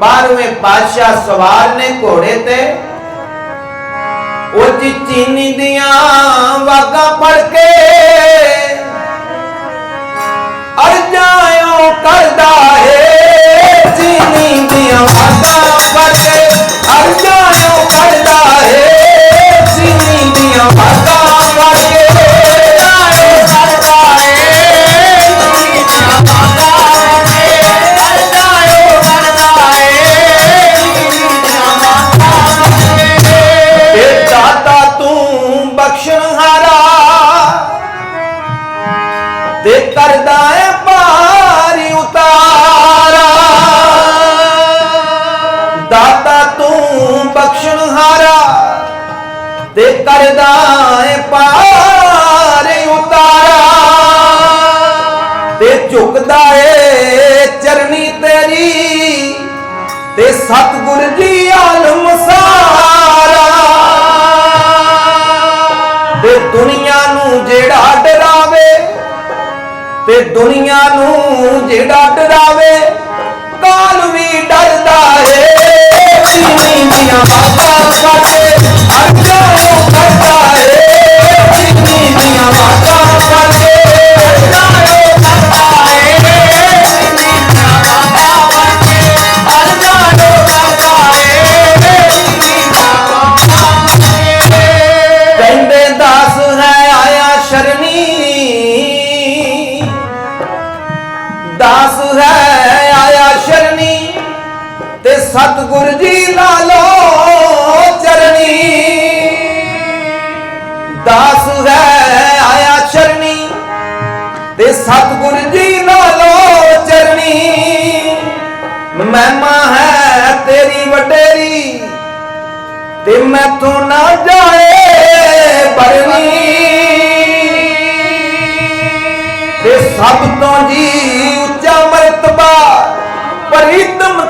12ਵੇਂ ਪਾਤਸ਼ਾਹ ਸਵਾਰ ਨੇ ਘੋੜੇ ਤੇ। ਉਹ ਚੀਨੀ ਦੀਆਂ ਵਾਗਾ ਫੜ ਕੇ ਦਾਤਾ ਤੂੰ ਬਖਸ਼ਣਹਾਰਾ ਤੇ ਕਰਦਾ ਏ ਪਾਰੀ ਉਤਾਰਾ। ਤੇ ਝੁਕਦਾ ਏ ਚਰਨੀ ਤੇਰੀ ਤੇ ਸਤਿਗੁਰ ਜੀ ਆਲਮ ਸਾਰਾ। ਤੇ ਦੁਨੀਆ ਨੂੰ ਜਿਹੜਾ ਡਰਾਵੇ, ਤੇ ਦੁਨੀਆ ਨੂੰ ਜਿਹੜਾ ਡਰਾਵੇ ਦਾਸ ਹੈ, ਆਇਆ ਸ਼ਰਨੀ ਤੇ ਸਤਿਗੁਰ ਜੀ ਲਾ ਚਰਨੀ। ਦਾਸ ਹੈ, ਆਇਆ ਸ਼ਰਨੀ ਤੇ ਸਤਿਗੁਰ ਜੀ ਲਾ ਚਰਨੀ। ਮਹਿਮਾ ਹੈ ਤੇਰੀ ਵਡੇਰੀ ਤੇ ਮੈਥੋਂ ਨਾ ਜਾਏ ਸਭ ਤੋਂ ਜੀ ਉੱਚਾ ਮਰਤਬਾ ਪ੍ਰੀਤਮ